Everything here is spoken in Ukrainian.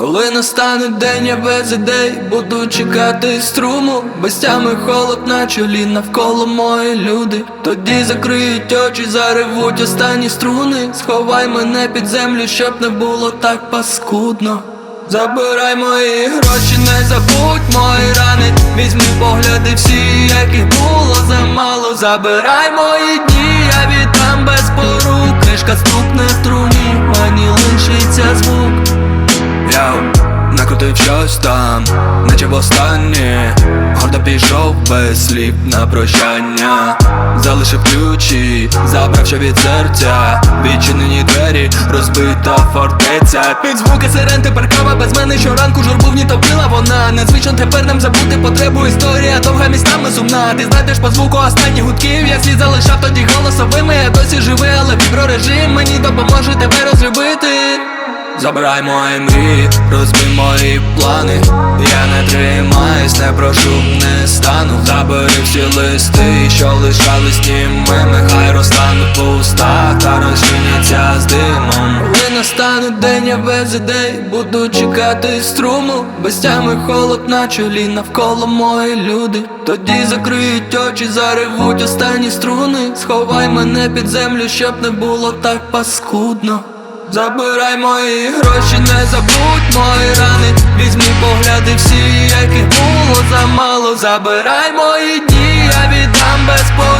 Коли настане день, я без ідей буду чекати струму, без тями холод на чолі навколо мої люди. Тоді закриють очі, заревуть останні струни. Сховай мене під землю, щоб не було так паскудно. Забирай мої гроші, не забудь мої рани. Візьми погляди всі, яких було замало. Забирай мої накрутив щось там, наче востаннє Гордо пішов без слів на прощання. Залишив ключі, забрав від серця. Відчинені двері, розбита фортеця. Під звуки сирен тепер кава без мене. Щоранку журбу топила вона. Незвично тепер нам забути потребу. Історія Довга містами сумна. Ти знайдеш по звуку останніх гудків Я слід залишав. Тоді голосовими Я досі живий, але віброрежим. Мені допоможе тебе розлюбити Забирай мої мрії, розбий мої плани. Я не тримаюсь, не прошу, не стану. Забери всі листи, що лишались німими Хай розтануть пуста та розчиняться з димом. Коли настане день, я без ідей. Буду чекати струму. Без тями холод на чолі навколо мої люди. Тоді закриють очі, заревуть останні струни. Сховай мене під землю, щоб не було так паскудно Забирай мої гроші, не забудь мої рани. Візьми погляди всі, яких було замало. Забирай мої дні, я віддам без порук